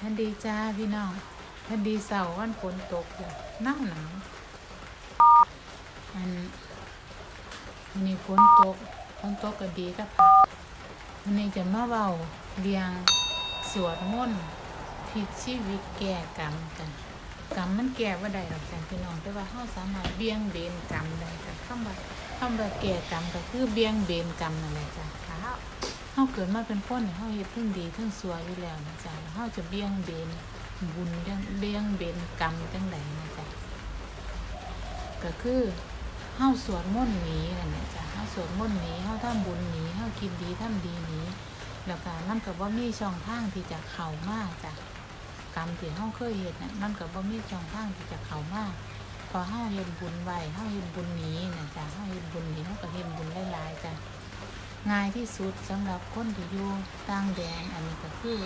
ทันดีจ้าพี่น้องทันดีเสาร์วันฝนตกอยู่หนาวหนาวอันวันนี้ฝนตกฝนตกก็ดีก็พักวันนี้จะมาเบาเรียงสวดมนต์ผิดชีวิตแก่กรรมกันกรรมมันแก่ว่าใดหรอกจ้ะพี่น้องแต่ว่าเฮาสามารถเบี่ยงเบนกรรมได้จ้ะคำว่าคำว่าแก่กรรมก็คือเบี่ยงเบนกรรมนั่นแหละจ้ะาเกิดมาเป็นคนเนี่ยเฮาเฮ็ดเทั้งดีเทั้งชั่วอยู่แล้วนะจ๊ะแล้วเฮาจะเบี่ยงเบนบุญจังเบี่ยงเบนกรรมจังใดนะจ๊ะก็คือเฮาสวดมนต์หนีนั่นแหละจ้ะเฮาสวดมนต์หนีเฮาทำบุญหนีเฮาคิดดีทำดีหนีแล้วก็มันก็บ่มีช่องทางที่จะเข้ามาจ้ะกรรมที่เฮาเคยเฮ็ดน่ะมันก็บ่มีช่องทางที่จะเข้ามาพอเฮาเฮ็ดบุญไว้เฮาเฮ็ดบุญหนีนะจ้ะเฮาเฮ็ดบุญหนีเฮาก็เฮ็ดบุญหลายๆจ้ะ ง่ายที่สุดสำหรับคนที่อยู่ต่างแดนอันนี้ก็คือ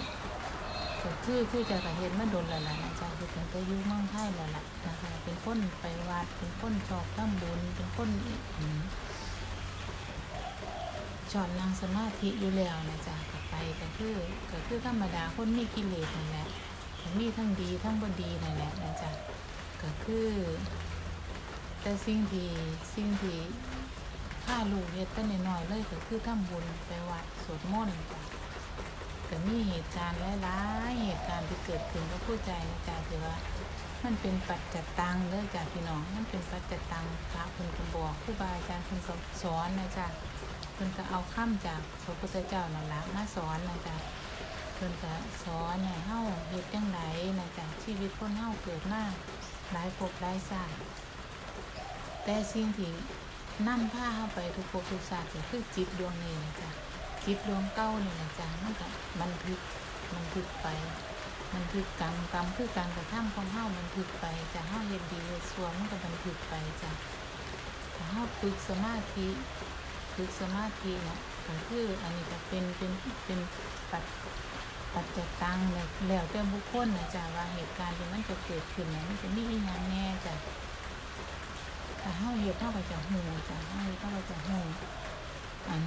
ก็คือคือจะกระเห็นมาโดนแล้วล่ะนะจ๊ะคือเป็นไปอยู่เมืองไทยแล้วล่ะนะคะเป็นคนไปวัดเป็นคนชอบทำบุญเป็นคนชอบนั่งสมาธิอยู่แล้วนะจ๊ะก็ไปก็คือก็คือธรรมดาคนมีกิเลสนั่นแหละมีทั้งดีทั้งบดีนั่นแหละนะจ๊ะก็คือ แต่สิ่งที่สิ่งที่ ถ้าลูกเฮ็ดแต่น้อยๆเลยก็คือทำบุญไปวัดสวดมนต์จ้ะก็มีเหตุการณ์หลายๆเหตุการณ์ที่เกิดขึ้นก็ผู้ใจนะจ๊ะที่ว่า มันเป็นปัจจตังเลยจ้ะพี่น้อง มันเป็นปัจจตังพระเพิ่นก็บอกครูบาอาจารย์เพิ่นก็สอนนะจ๊ะเพิ่นก็เอาคำจากพระพุทธเจ้านั่นล่ะมาสอนนะจ๊ะเพิ่นก็สอนให้เฮาเฮ็ดจังไดนะจ๊ะชีวิตคนเฮาเกิดมาหลายภพหลายชาติแต่สิ่งที่ นั่ผ้าเข้าไปทุกภพทุกศาสตร์ก็คือจิตดวงนี้นะจ๊ะจิตดวงเก้านี่นะจ๊ะมันก็บันทึกบันทึกไปบันทึกกรรมกรรมคือการกระทำของเฮาบันทึกไปจะเฮาเฮ็ดดีส่วมันก็บันทึกไปจ้ะถ้าเฮาฝึกสมาธิฝึกสมาธินะก็คืออันนี้ก็เป็นเป็นเป็นปัจปัจจตังเนี่ยแล้วแต่บุคคลนะจ๊ะว่าเหตุการณ์ที่มันจะเกิดขึ้นเนี่ยมันจะมีอีหยังแน่จ้ะ ถ้าเฮาเฮ็ดเฮาก็จะฮู้จ้ะเฮาเฮ็ดเฮาก็จะฮู้อัน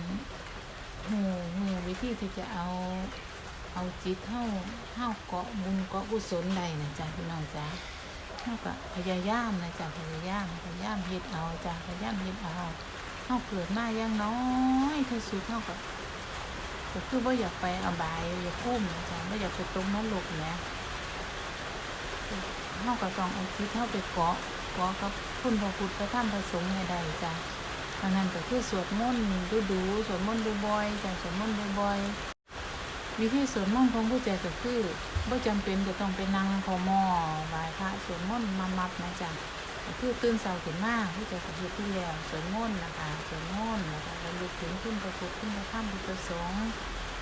ฮู้ฮู้วิธีที่จะเอาเอาจิตเฮาเฮาเกาะบุญเกาะกุศลได้นะจ้ะพี่น้องจ้ะเฮาก็พยายามนะจ้ะพยายามพยายามเฮ็ดเอาจ้ะพยายามเฮ็ดเอาเฮาเกิดมาอย่างน้อยที่สุดเฮาก็ก็คือบ่อยากไปอบายอย่าพุ่มนะจ้ะบ่อยากไปตรงนรกนะเฮาก็ต้องเอาจิตเฮาไปเกาะขอกับ คุณพระพุทธพระธรรมพระสงฆ์ให้ได้จ้ะอันนั้นก็คือสวดมนต์ดูๆสวดมนต์บ่อยๆจ้ะสวดมนต์บ่อยๆวิธีสวดมนต์ของผู้ใจก็คือบ่จำเป็นจะต้องไปนั่งขอมอไหว้พระสวดมนต์มามับนะจ้ะคือตื่นเช้าขึ้นมาผู้ใจก็เฮ็ดที่แล้วสวดมนต์นะคะสวดมนต์แล้วก็ระลึกถึงคุณพระพุทธคุณพระธรรมคุณพระสงฆ์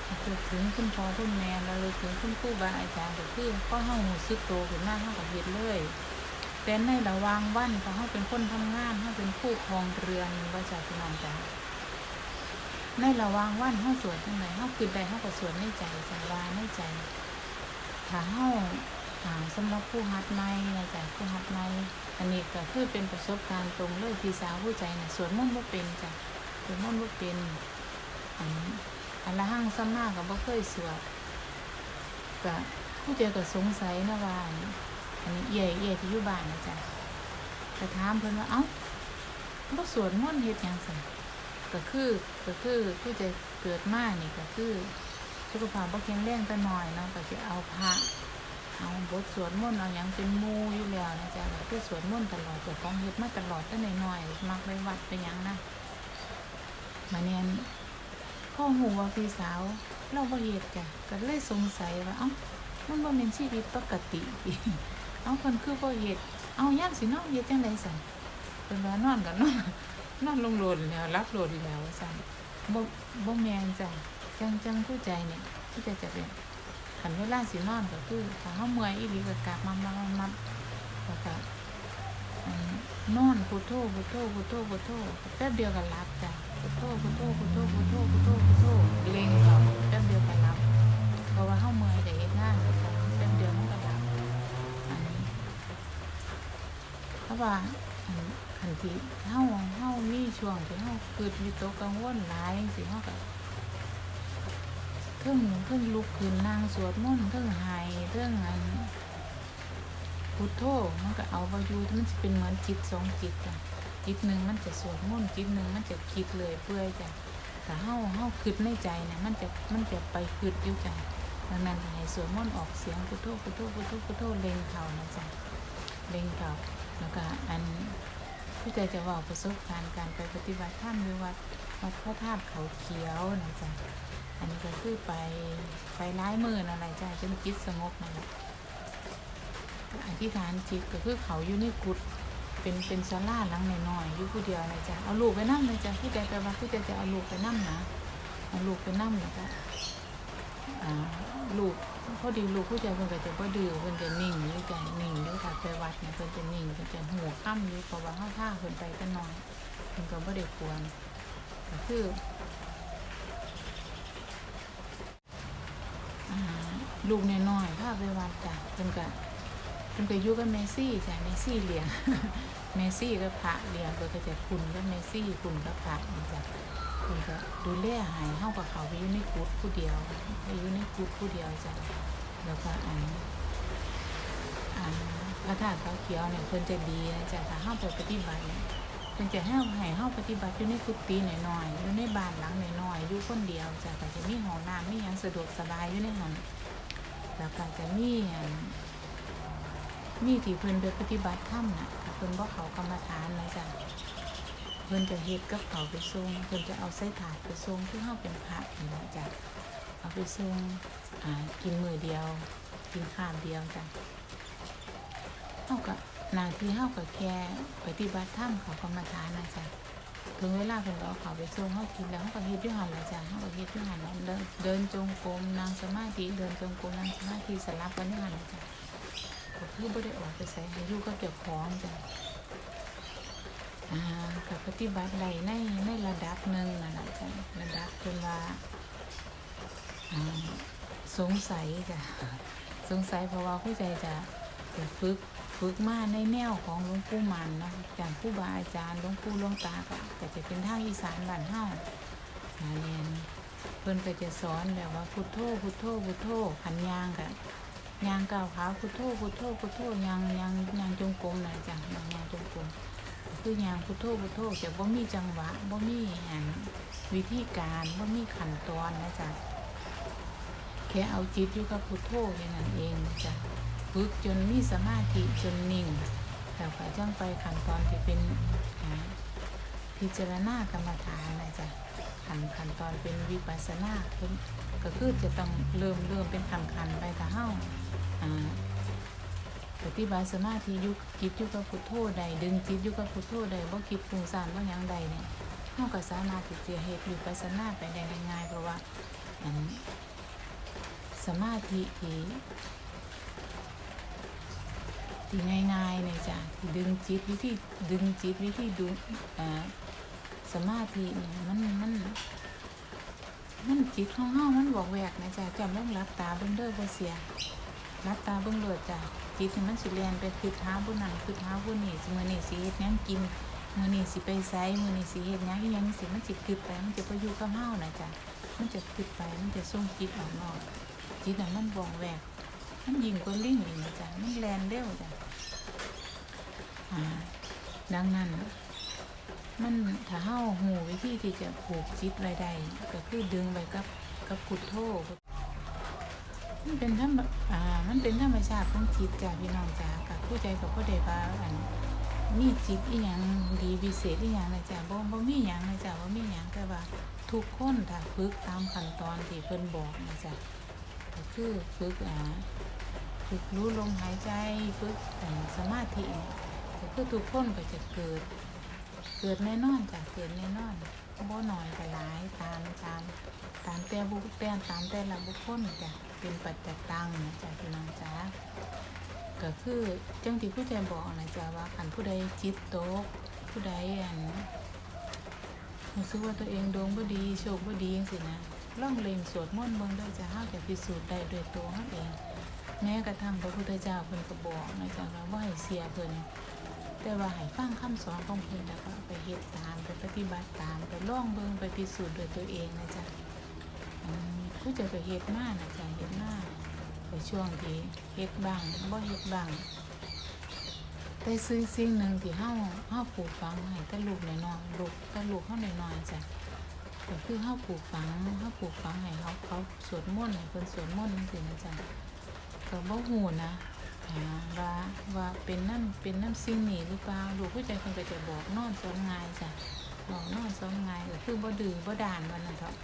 ระลึกถึงคุณพ่อคุณแม่ระลึกถึงคุณครูบาอาจารย์ก็คือพอเฮารู้สึกโตขึ้นมาเฮาก็เฮ็ดเลย แต่ในระวางวันเพราะเขาเป็นคนทำงานเขาเป็นผู้ครองเรือนว่าจากพี่น้องจ้ะในระวางวันเขาสวดจังไหนเขาคือใดเขาก็สวดในใจสวาในใจถ้าเขาหาสำหรับผู้ฮัดในนะจ๊ะผู้ฮัดในอันนี้ก็คือเป็นประสบการณ์ตรงเลยพี่สาวผู้ใจนะสวดมนต์บ่เป็นจ้ะสวดมนต์บ่เป็นอันอันละห้างซ้ำหน้าก็บ่เคยสวดก็ผู้ใจอก็สงสัยนะว่า อันนี้เอี่เอี่ที่อยู่บ้านนะจ๊ะแต่ถามเพิ่นว่าเอ้าบ่สวดมนต์เฮ็ดหยังซั่นก็คือก็คือผู้จะเกิดมานี่ก็คือสุขภาพบ่แข็งแรงแต่น้อยเนาะก็สิเอาพระเอาบทสวดมนต์เอาหยังเป็นมู่อยู่แล้วนะจ๊ะก็คือสวดมนต์ตลอดเจ้าของเฮ็ดมาตลอดแต่น้อยๆมักไปวัดไปหยังนะมาเนียพ่อหูว่าพี่สาวเราบ่เฮ็ดจ้ะก็เลยสงสัยว่าเอ้ามันบ่แม่นชีวิตปกติ เอาคนคือบ่เฮ็ดเอาย่างสินอนเฮ็ดจังได๋สั่นเพิ่นว่านอนก็นอนนอนลงโลดแล้วรับโลดแล้วสั่นบ่บ่แม่นจ้ะจังจังผู้ใจนี่ผู้ใจจะเป็นคันเวลาสินอนก็คือถ้าเฮาเมื่อยอีหลีก็กลับมามามามาแล้วก็อันนอนพุทโธพุทโธพุทโธพุทโธแป๊บเดียวก็หลับจ้ะพุทโธพุทโธพุทโธพุทโธพุทโธพุทโธเล็งเอาแป๊บเดียวก็หลับเพราะว่าเฮาเมื่อยได้าะว่าอันคันที่เฮาเฮามีช่วงที่เฮาเกิดวิตกังวลหลายจังซี่เฮาก็กเทิงเทิงลุกขึ้นนั่งสวดมนต์เทิงหายเทิงอันพุทโธมันก็เอาไปอยู่มันจะเป็นเหมือนจิตสองจิตจ้ะจิตหนึ่งมันจะสวดมนต์จิตหนึ่งมันจะคิดเลยเพื่อจ้ะแต่เฮาเฮาคิดในใจเนี่ยมันจะมันจะไปคิดอยู่จ้ะดังนั้นให้สวดมนต์ออกเสียงพุทโธพุทโธพุทโธพุทโธเล็งเขานะจ๊ะเล็งเข่า แล้วก็อันผู้ใจจะเว่าประสบการณ์การไปปฏิบัติธรรมอวัดวัดพระธาตุเขาเขียวนะจ๊ะอันนี้ก็คือไปไปร้ายมือนั่นแหละจ้ะจนจิตสงบนั่นแหละอธิษฐานจิตก็คือเขาอยู่ในกุฏเป็นเป็นศาลาหลังน้อยๆอยู่ผู้เดียวเลยจ้ะเอาลูกไปนั่งเลยจ้ะผู้ใจไปว่าผู้ใจจะเอาลูกไปนั่งนะเอาลูกไปนั่งเลยจ้ะลูก พอดีลูกผู้ใจเพิ่นก็จะบ่ดื้อเพิ่นจะนิ่งอยู่จ้ะนิ่งอยู่ค่ะไปวัดเนี่ยเพิ่นจะนิ่งเพิ่นจะหัวค่ำอยู่เพราะว่าเฮาท่าเพิ่นไปกันน้อยเพิ่นก็บ่ได้ควรก็คืออาลูกน้อยๆพาไปวัดจ้ะเพิ่นก็เพิ่นก็อยู่กับเมซี่จ้ะเมซี่เลี้ยงเมซี่ก็พระเลี้ยงเพิ่นก็จะคุณกับเมซี่คุณกับพระจ้ะ เพิ่นก็ดูแลให้เฮากับเขาไปอยู่ในกุฏผู้เดียวไปอยู่ในกุฏผู้เดียวจ้ะแล้วก็อันอันพระธาตุเขาเขียวเนี่ยเพิ่นจะดีนะจ้ะถ้าเฮาไปปฏิบัติเนี่ยเพิ่นจะให้ให้เฮาปฏิบัติอยู่ในกุฏิหน่อยๆอยู่ในบ้านหลังหน้อยๆอยู่คนเดียวจ้ะก็จะมีห้องน้ำมีหยังสะดวกสบายอยู่ในห้องแล้วก็จะมีมีที่เพิ่นไปปฏิบัติธรรมน่ะเพิ่นบ่เขากรรมฐานนะจ๊ะ เพิ่นจะเฮ็ดกับเขาไปส่งเพิ่นจะเอาใส่ถาดไปส่งคือเฮาเป็นพระนี่นะจ๊ะเอาไปส่งอ่ากินมื้อเดียว กินข้ามเดียวจ้ะเฮาก็หน้าที่เฮาก็แค่ปฏิบัติธรรมเขากรรมฐานนะจ๊ะถึงเวลาเพิ่นก็เอาเขาไปส่งเฮากินแล้วเฮาก็เฮ็ดอยู่หั่นล่ะจ้ะเฮาก็เฮ็ดอยู่หั่นเดินเดินจงกรมนั่งสมาธิเดินจงกรมนั่งสมาธิสลับกันอยู่หั่นล่ะจ้ะก็คือบ่ได้ออกไปไสให้อยู่กับเจ้าของจ้ะ อ่าก็ปฏิบัติได้ในในระดับหนึ่งนั่นะจ้ะระดับจนว่าสงสัยจ้ะสงสัยเพราะว่าผู้ใจจะจะฝึกฝึกมาในแนวของหลวงปู่มันเนาะจากผู้บาอาจารย์หลวงปู่หลวงตาก็ก็จะเป็นทางอีสานบ้านเฮาอาเรียนเพิ่นก็จะสอนแบบว่าพุทโธพุทโธพุทโธขันยางกะยางก้าวขาพุทโธพุทโธพุทโธยางยางยางจงกรมนะจ้ะยางยางจงกรม คือยางพุทโธพุทโธแต่บ่มีจังหวะบ่มีอันวิธีการบ่มีขั้นตอนนะจ๊ะแค่เอาจิตอยู่กับพุทโธแค่นั้นเองจ๊ะฝึกจนมีสมาธิจนนิ่งแล้วก็จังไปขั้นตอนที่เป็นพิจารณากรรมฐานนะจ๊ะขั้นขั้นตอนเป็นวิปัสสนาก็คือจะต้องเริ่มเริ่มเป็นขั้นขั้นไปถ้าเฮาอ่า ปฏิบัติสมาธิยุจิตอยู่กับพุทโธใดดึงจิตยู่กับพุทโธใดบ่คิดฟุ้งซ่านบ่ยังใดเนี่ยเฮาก็สามารถที่จะเฮ็ดวิปัสสนาไปได้ง่ายๆเพราะว่าอันสมาธิที่ที่ง่ายๆเนี่ยจ้ะดึงจิตวิธีดึงจิตวิธีดูอ่าสมาธิเนี่ยมันมันมันจิตของเฮามันบอกแวกนะจ้ะจำต้องรับตาเบิ่งเด้อบ่เสียรับตาเบิ่งเลิศจ้ะ จิตมันสิแลนไปคิดหาผู้นั้นคิดหาผู้นี้สมือนี้สิเฮ็ดยังกินมือนี้สิไปไสมื้อนี้สิเฮ็ดยังยังสิมันสิคิดไปมันจะบ่อยู่กับเฮานะจ้ะมันจะคิดไปมันจะส่งจิตออกนอกจิตน่ะมันบอกแวกมันยิงกว่าลิงอีกนะจ้ะมันแลนเร็วจ้ะอ่าดังนั้นมันถ้าเฮาหูวิธีที่จะผูกจิตไว้ได้ก็คือดึงไว้กับกับพุทโธ มันเป็นธรรมอ่า มันเป็นธรรมชาติของจิตจ้ะพี่น้องจ้ะกับผู้ใจกับผู้ใดว่าอันมีจิตอีหยังดีพิเศษอีหยังนะจ๊ะบ่บ่มีหยังนะจ๊ะบ่มีหยังแต่ว่าทุกคนถ้าฝึกตามขั้นตอนที่เพิ่นบอกนะจ๊ะก็คือฝึกอ่าฝึกรู้ลมหายใจฝึกแต่สมาธิเนี่ยก็คือทุกคนก็จะเกิด เกิดแน่นอนจ้ะเกิดแน่นอนบ่หน่อยก็หลายตามตามตามแต่บุคแต่ตามแต่ละบุคคลจ้ะ เป็นปัจจัยตังนะจ้ะพี่น้องจ้าก็คือจังที่ผู้ใจบอกนะจ้ะว่าคันผู้ใดจิตตกผู้ใดอันรู้สึกว่าตัวเองดวงบ่ดีโชคบ่ดีจังซี่นะล่องเล็งสวดมนต์เบิ่งได้จะเฮาจะพิสูจน์ได้ด้วยตัวเฮาเอง แม้กระทั่งพระพุทธเจ้าเพิ่นก็บอกนะจ๊ะว่าบ่ให้เสียเพิ่นแต่ว่าให้ฟังคำสอนของเพิ่นแล้วก็ไปเฮ็ดตามไปปฏิบัติตามไปล่องเบิ่งไปพิสูจน์ด้วยตัวเองนะจ๊ะอืม ผู้เจะก็เฮ็ดมานะจ๊ะเฮ็ดมาแต่ช่วงที่เฮ็ดบ้างบ่เฮ็ดบ้างแต่สิ่งสิ่งหนึ่งที่เฮาเฮาปลูกฝังให้แต่ลูกน้อยๆลูกแต่ลูกเฮาน้อยๆจ้ะก็คือเฮาปลูกฝังเฮาปลูกฝังให้เขาเขาสวดมนต์ให้เพิ่นสวดมนต์จังซี่นะจ๊ะก็บ่ฮู้นะว่าว่าเป็นน้ำเป็นน้ำสิ่งนี้หรือเปล่าลูกผู้ใจเพิ่นก็จะบอกนอนสอนง่ายจ้ะบอกนอนสอนง่ายก็คือบ่ดื้อบ่ด่านว่านั่นเถาะ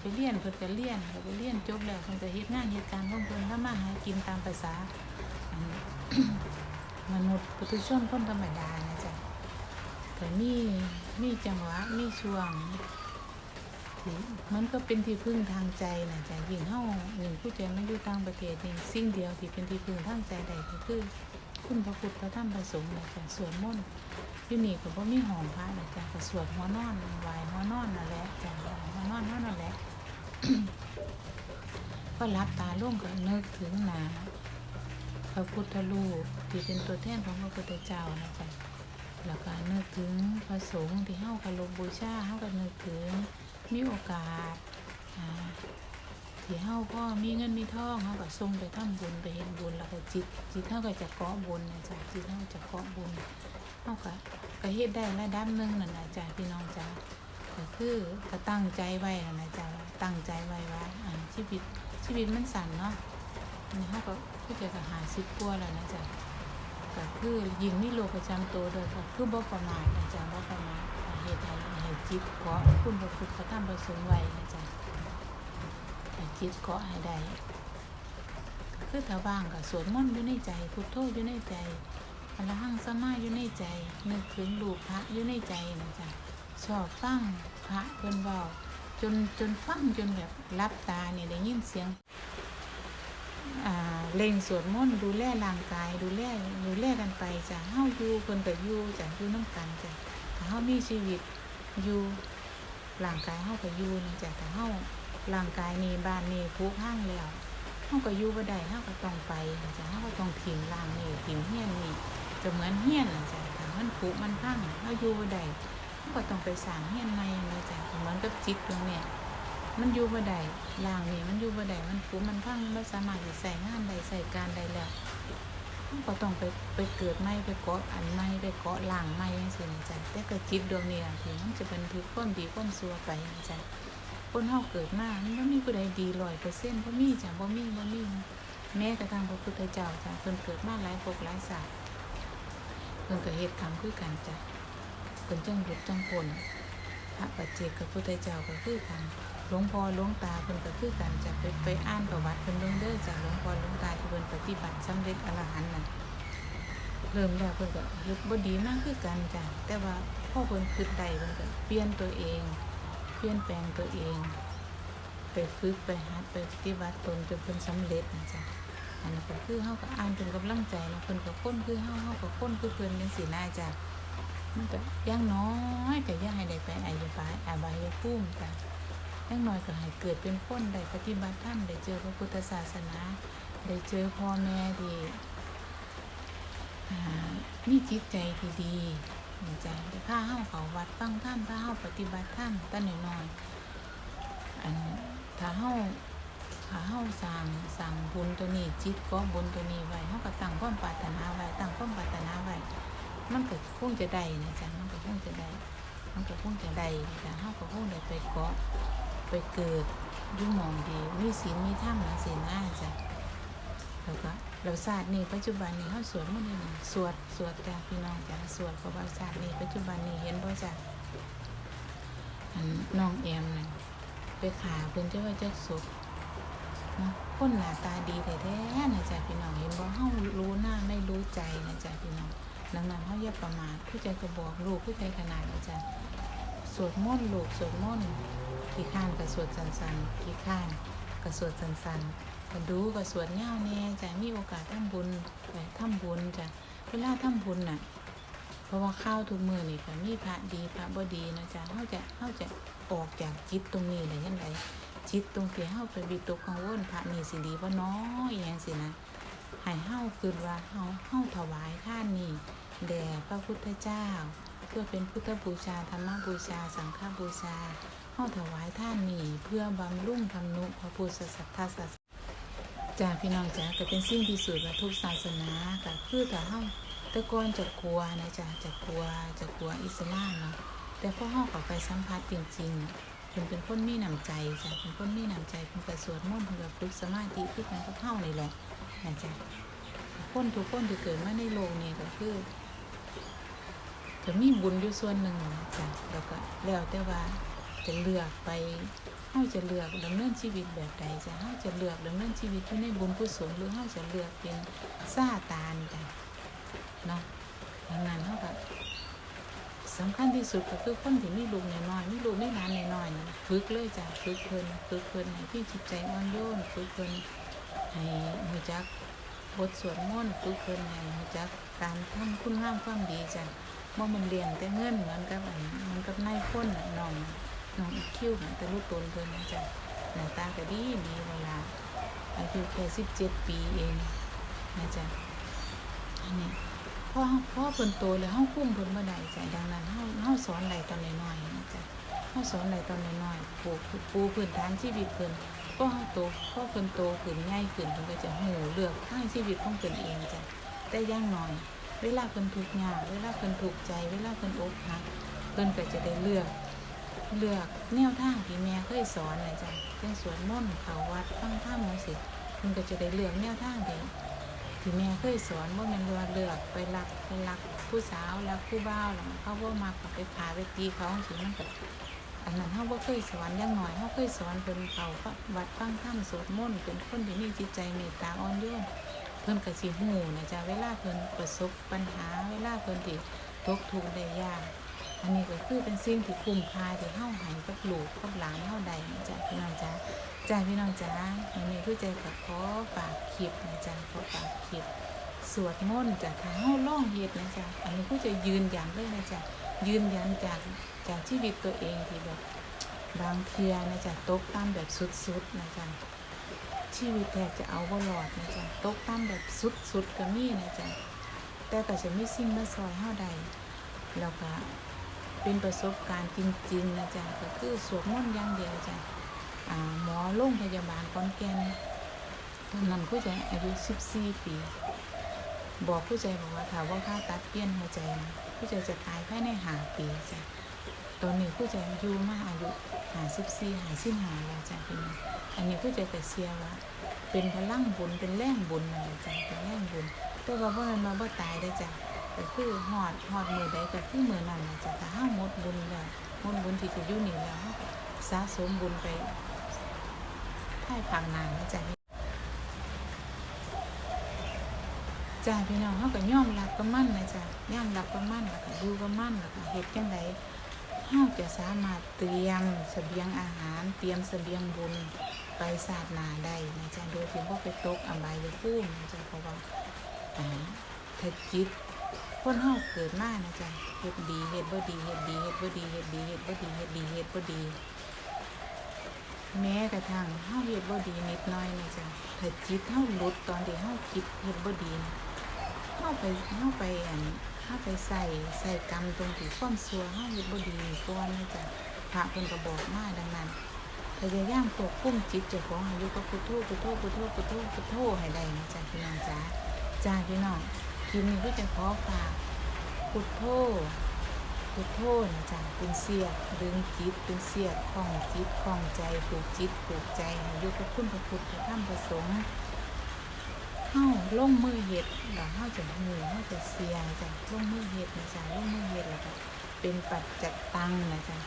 ไปเรียนเพิ่นก็เรียนก็ไปเรียนจบแล้วเพิ่นก็เฮ็ดงานเฮ็ดการของเพิ่นทำมาหากินตามภาษาอันมนุษย์ปุถุชนคนธรรมดานะจ๊ะแต่มีมีจังหวะมีช่วงที่มันก็เป็นที่พึ่งทางใจนะจ๊ะยิ่งเฮายิ่งผู้ใจไมาอยู่ต่างประเทศนี่สิ่งเดียวที่เป็นที่พึ่งทางใจได้ก็คือ คุณพระพุทธพระธรรมพระสงฆ์นะจ๊ะสวดมนต์อยู่นี่ก็บ่มีห้องพระนะจ๊ะก็สวดหัวนอนไหวหัวนอนนั่นแหละจ้ะหว้หัวนอนเท่านั่นแหละก็รับตาล่วงก็นึกถึงหนาพระพุทธรูปที่เป็นตัวแทนของพระพุทธเจ้านะจ๊ะแล้วก็นึกถึงพระสงฆ์ที่เฮาเคารพบูชาเฮาก็นึกถึงมีโอกาสอ่า ที่เฮาพ่อมีเงินมีทองเฮาก็ส่งไปทำบุญไปเฮ็ดบุญแล้วก็จิต จิตเฮาก็จะเกาะบุญนะจ๊ะจิตเฮาจะเกาะบุญเฮาก็ก็เฮ็ดได้ระดับหนึงนั่นน่ะจ้ะพี่น้องจ้ะก็คือก็ตั้งใจไว้นะนะจ๊ะตั้งใจไว้ว่าอ่าชีวิตชีวิตมันสั้นเนาะนี่เขาก็คือจะก็หาสิบกว่าแล้วนะจ๊ะก็คือยิงนี่โรคประจำตัวโดวยก็คือบ่ประมาทนะจ๊ะบ่ประมาทเหตุให้ให้จิตเกาะคุณพระพุทธพระธรรมพระสงฆ์ไว้นะจ๊ะ ให้จิตกาะให้ได้คือถ้าว่างก็สวดมนต์อยู่ในใจพุทโธอยู่ในใจอรหังสมาอยู่ในใจ นึกถึงรูปพระอยู่ในใจนะจ๊ะชอบฟังพระเพิ่นเว้าจนจนฟังจนแบบรับตาเนี่ยได้ยินเสียงเล่งสวดมนต์ดูแลร่างกายดูแลดูแลกันไปจ้ะเฮาอยู่เพิ่นก็อยู่จ้ะอยู่น้ำกันจ้ะถ้าเฮามีชีวิตอยู่ร่างกายเฮาก็อยู่นะจ้ะแต่เฮา ร่างกายนี่บ้านนี่พุพังแล้วเฮาก็อยู่บ่ได้เฮาก็ต้องไปนะจ้ะเฮาก็ต้องทิ้งร่างนี่ทิ้งเฮียนนี่ก็เหมือนเฮียนน่ะจ้ะถ้ามันผุมันพังเฮาอยู่บ่ได้ก็ต้องไปสร้างเฮียนใหม่เลยจ้ะเหมือนกับจิตตรงเนี้ยมันอยู่บ่ได้ล่างนี่มันอยู่บ่ได้มันฟูมันพังบ่สามารถจะใส่งานใดใส่การใดแล้วมันก็ต้องไปไปเกิดใหม่ไปเกาะอันใหม่ไปเกาะล่างใหม่จังซี่นะจ๊ะแต่ก็จิตดวงนี้ล่ะที่มันจะบันทึกความดีความชั่วไปนะจ๊ะ คนเฮาเกิดมามันบ่มีผู้ใดดี100%บ่มีจ้ะบ่มีบ่มีแม้กระทั่งพระพุทธเจ้าจ้ะเพิ่นเกิดมาหลายภพหลายชาติเพิ่นก็เฮ็ดกรรมคือกันจ้ะเป็นจังหยุดจังพลพระปัจเจกกับพุทธเจ้าก็คือกันหลวงพ่อหลวงตาเพิ่นก็คือกันจะไปไปอ่านประวัติเพิ่นเบิ่งเด้อจากหลวงพ่อหลวงตาที่เพิ่นปฏิบัติสำเร็จอรหันต์น่ะเริ่มแรกเพิ่นก็เฮ็ดบ่ดีมากคือกันจ้ะแต่ว่าพอเพิ่นคิดได้เพิ่นก็เปลี่ยนตัวเอง เปลี่ยนแปลงตัวเอง ไปฝึกไปหัดไปปฏิบัติตนจนเพิ่นสำเร็จนะจ๊ะอันนั้ก็คือเฮาก็อ่านเป็นกำลังใจแล้วเพิ่นก็ค้นคือเฮาเฮาก็ค้นคือเพิ่นจังซี่นะจ้ะมันก็ยังน้อยก็อยังให้ได้ไปอายบายอาบายภูมิจ้ะอยังน้อยก็ให้เกิดเป็นคนได้ปฏิบัติธรรมได้เจอพระพุทธศาสนา ได้เจอพ่อแม่ที่อ่ามีจิตใจที่ดี นี่จ้ะได้พาเฮาเขาวัดฟังธรรมพาเฮาปฏิบัติธรรมตั้งน้อยๆอันถ้าเฮาถ้าเฮาสร้างสร้างบุญตัวนี้จิตก็บุญตัวนี้ไว้เฮาก็ตั้งความปรารถนาไว้ตั้งความปรารถนาไว้มันก็คงจะได้นะจ๊ะมันก็คงจะได้ มันก็คงจะได้แต่เฮาก็คงได้ไปเกาะไปเกิดยุ่หมองดีมีศีลมีธรรมนะศีลหน้าจ้ะแล้วก็ เราศาสตร์นี่ปัจจุบันนี้เฮาสวดมันนี่สวดสวดจ้ะพี่น้องจ้ะสวดประวัติศาสตร์นี่ปัจจุบันนี้เห็นบ่จ้ะอันน้องแอมนั่นไปขาเพิ่นจะว่าจักศพเนะคนหน้าตาดีแท้ๆนะจ๊ะพี่น้องเห็นบ่เฮารู้หน้าไม่รู้ใจนะจ๊ะพี่น้องดังนั้นเขาอย่าประมาทผู้ใจก็บอกลูกผู้ใจขนาดอาจารย์สวดมนต์ลูกสวดมนต์ขี้ข้านกับสวดสันสันๆขี้ข้านกับสวดสันสันๆ ก็ดูกับสวดเง่าแน่จะมีโอกาสทำบุญไปทำบุญจ้ะเวลาทำบุญน่ะ เพราะว่าข้าวทุกมือนี่ก็มีพระดีพระบ่ดีนะจ๊ะเขาจะเขาจะออกจากจิตตรงนี้ได้ยังไงจิตตรงที่เขาไปบิตกกังวลพระนี่สิดีบ่น้อยอย่างสินะให้เฮาคือว่าเฮาเฮาถวายท่านนี้แด่พระพุทธเจ้า เพื่อเป็นพุทธบูชาธรรมบูชา สังฆบูชาเฮาาถวายท่านนี่เพื่อบำรุงทำนุพระพุทธาสนาศาสนา จ้าพี่น้องจ้าก็เป็นสิ่งพิสูจน์ว่าทุกศาสนาก็คือถ้าเฮาต่ก่อนจะกลัวนะจ้าจะกลัวจะกลัวอิสลามเนาะแต่พอเฮาเข้าไปสัมผัสจริงๆเพิ่นเป็นคนมีน้ำใจจ้ะเป็นคนมีน้ำใจเพิ่นก็สวดมนต์เพิ่นก็ฝึกสมาธิคือกันกับเฮานี่แหละนะจ้ะคนทุกคนที่เกิดมาในโลกนี้ก็คือจะมีบุญอยู่ส่วนหนึ่งจ้ะแล้วก็แล้วแต่ว่าจะเลือกไป เฮาจะเลือกดำเนินชีวิตแบบใดจ้ะเฮาจะเลือกดำเนินชีวิตอยู่ในบุญกุศลหรือเฮาจะเลือกเป็นซาตานจ้ะเนาะดังนั้นเฮาก็สำคัญที่สุดก็คือคนที่มีลูกน้อยๆมีลูกไมีหลานน้อยๆนี่ฝึกเลยจ้ะฝึกเพิ่นฝึกเพิ่นให้พี่จิตใจอ่อนโยนฝึกเพิ่นให้รู้จักบทสวดมนต์ฝึกเพิ่นให้รู้จักการทำคุณงามความดีจ้ะว่มันเลี้ยงแต่เงินเหมือนกับอันเหมันกับนายพ้นน่ะน้อง น้องอีคิวน่ะแต่ลูกตนเพิ่นนะจ๊ะหน้าตาก็ดีดีเวลาอายุแค่สิบเจ็ดปีเองนะจ๊ะอันนี้พ่อพ่อเพิ่นโตแล้วเฮาคุ้มเพิ่นบ่ได้จ้ะดังนั้นเฮาเฮาสอนได้ตอนน้อยๆนะจ๊ะเฮาสอนได้ตอนน้อยๆปูปูพื้นฐานชีวิตเพิ่นพ่อเฮาโตพ่อเพิ่นโตขึ้นใหญ่ขึ้นเพิ่นก็จะหูเลือกทางชีวิตของเพิ่นเองจ้ะแต่ย่างน้อยเวลาเพิ่นทุกข์ยากเวลาเพิ่นทุกข์ใจ เวลาเพิ่นอกหักเพิ่นก็จะได้เลือก เลือกแนวทางที่แม่เคยสอนนะจ๊ะเช่นสวดมนเขาวัดฟังธรรมจังซี่เพิ่นก็จะได้เลือกแนวทางที่ที่แม่เคยสอนบ่แม่นว่าเลือกไปรักไปรักผู้สาวรักผู้บ่าวแล้วเขาบ่ามักไปพาไปตีเขาจังซี่มันก็อันนั้นเฮาบ่เคยสอนย่างน้อยเฮาเคยสอนเพิ่นเขาวัดฟังธรรมสวดมนต์เป็นคนที่มีจิตใจเมตตาอ่อนโยนเพิ่นก็สิฮู้นะจ๊ะเวลาเพิ่นประสบปัญหาเวลาเพิ่นที่ตกทุกข์ได้ยาก อันนี้ก็คือเป็นสิ่งที่คุ้มค่าที่เฮาให้กับลูกกับหลานเฮาได้นะจ๊ะพี่น้องจ๊ะจ้าพี่น้องจ๊ะวันนี้คือใจก็ขอฝากคลิปนะจ๊ะขอฝากคลิปสวดมนต์จ้ะถ้าเฮาล่องเฮ็ดนะจ๊ะอันนี้ก็จะยืนยันเลยนะจ๊ะยืนยันจากจากชีวิตตัวเองที่แบบบางเทื่อนะจ๊ะตกต่ำแบบสุดๆนะจ๊ะชีวิตแทบจะเอาบ่รอดนะจ๊ะตกต่ำแบบสุดๆก็มีนะจ๊ะแต่ก็จะมีสิ่งมาซอยเฮาใดแล้วก็ เป็นประสบการณ์จริงๆนะจ๊ะก็คือสวดมนต์อย่างเดียวจ้ะหมอโรงพยาบาลขอนแกนตอนนั้นผู้ใจอายุ14 ปี บอกผู้ใจบอกว่าถ้าว่าผ่าตัดเปลี่ยนหัวใจนะผู้ใจจะตายภายในหาปีจ้ะตอนนี้ผู้ใจอยู่มาอายุหาสิบสี่หาสิบหาแล้วจ้ะพี่น้องอันนี้ผู้ใจแต่เสียว่าเป็นพลังบุญเป็นแรงบุญนั่นแหละจ้ะเป็นแรงบุญแต่ว่าบ่นั้นมาบ่ตายได้จ้ะ ก็คือฮอดฮอดมือใดก็คือมือนั้นนะจ้ะถ้าเฮาหมดบุญแล้วหมดบุญที่จะยู่นี่แล้วฮาก็สะสมบุญไปท้ายพังนานนะจ้ะจ้าพี่น้องเฮาก็ย่อมรับกับมันนะจ้ะย่อมรับกับมันแล้วก็อยู่กับมันแล้วก็เฮ็ดจังไดเฮาจะสามารถเตรียมเสบียงอาหาร เตรียมเสบียงบุญไปศาสนาได้นะจ๊ะโดยที่บ่ไปตกอบายภูมินะจ๊ะเพราะว่าถ้าจิต คนเฮาเกิดมานะจ๊ะเฮ็ดดีเฮ็ดบ่ดีเฮ็ดดีเฮ็ดบ่ดีเฮ็ดดีเฮ็ดบ่ดีเฮ็ดดีเฮ็ดบ่ดี แม้กระทั่งเฮาเฮ็ดบ่ดีนิดหน้อยนะจ๊ะถ้าจิตเฮาหลุดตอนที่เฮาคิดเฮ็ดบ่ดีเฮาไปเฮาไปอันถ้าไปใส่ใส่กรรมตรงที่ความซัวห้าเฮ็ดบ่ดีก่อนนะจ๊ะพระเพิ่นก็บอกมาดังนั้นพยายามควบคุมจิตเจ้าของให้อยู่กับพุทโธพุทโธพุทโธพุทโธพุทโธให้ได้นะจ๊ะพี่น้องจ๋าจ้าพี่น้อง คลิปนี้ก็จะขอฝากพุทโธพุทโธนะจ๊ะเป็นเสียกดึงจิตเป็นเสียกคล้องจิตคล้องใจผูกจิตผูกใจให้อยู่กับคุณพระพุทธพระธรรมพระสงฆ์เฮาลงมือเฮ็ดแล้วเฮาจะหูเฮาจะเสียจ้ะลงมือเฮ็ดนะจ๊ะลงมือเฮ็ดแล้วก็เป็นปัจจัตตังนะจ๊ะ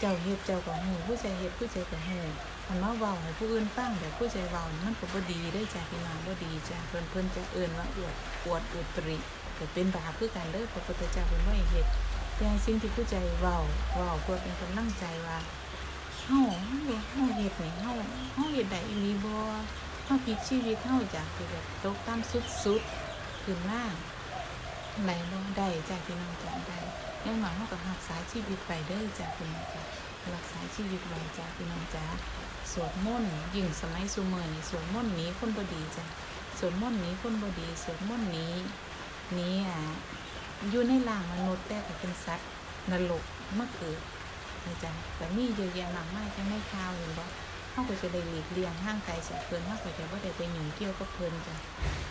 เจ้าเฮ็ดเจ้าก็หูผู้ใจเฮ็ดผู้ใจก็หูมันมาเว้าให้ผู้อื่นฟังแบบผู้ใจเว้ามันก็บ่ดีเด้จ้ะพี่น้องบ่ดีจ้ะเพิ่นเพิ่นจะเอิ้นว่าอวดอวดอุตริก็เป็นบาปคือกันเด้อพระพุทธเจ้าเพิ่นบ่ให้เฮ็ดแต่สิ่งที่ผู้ใจเว้าเว้าเพื่อเป็นกำลังใจว่าเฮาเฮาเฮ็ดนี่เฮาเฮาเฮ็ดได้อีหลีบ่เฮาพลิกชีวิตเฮาจากที่แบบตกต่ำสุดๆขึ้นมาไหนบ่ได้จ้ะพี่น้องจ้ะได้ ยังหน่อยเฮาก็รักษายชีวิตไปเด้อจ้ะพี่น้องจ้ะรักษาชีวิตไว้จ้ะพี่น้องจ้ะสวดมนต์ยิ่งสมัยซุมื้อนี่สวดมนต์นี้คนบดีจ้ะสวดมนต์นี้คนบดีสวดมนต์นีหนีอะอยู่ในร่างมนุษย์แต่ก็เป็นสัตว์นรกมาเกิดนะจ๊ะแต่มีเยอะแยะมากมายจังในข่าวเห็นบ่ เฮาก็จะได้หลีกเลี่ยงห่างไกลจากเพิ่นเฮาก็จะบ่ได้ไปหยุ่งเกี่ยวกับเพิ่นจ้ะ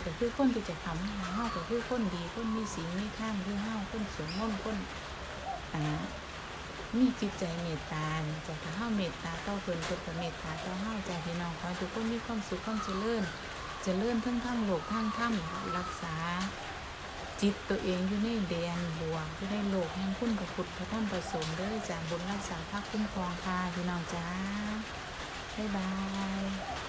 ก็คือคนที่จะทำให้เฮาก็คือคนดีคนมีศีลมีธรรมคือเฮาคนสวดมนต์คนอ่ามีจิตใจเมตตาจะถ้าเฮาเมตตาต่อเพิ่นเพิ่นก็เมตตาต่อเฮาจ้ะพี่น้องขอให้ทุกคนมีความสุขความเจริญเจริญทั้งทั้งโลกทั้งถ้ำรักษาจิตตัวเองอยู่ในเดียนบวกอยู่ในโลกแห่งคุณพระพุทธพระธรรมประสงค์เด้อจากบุญรักษาภาคคุ้มครองค่ะพี่น้องจ้า Bye-bye.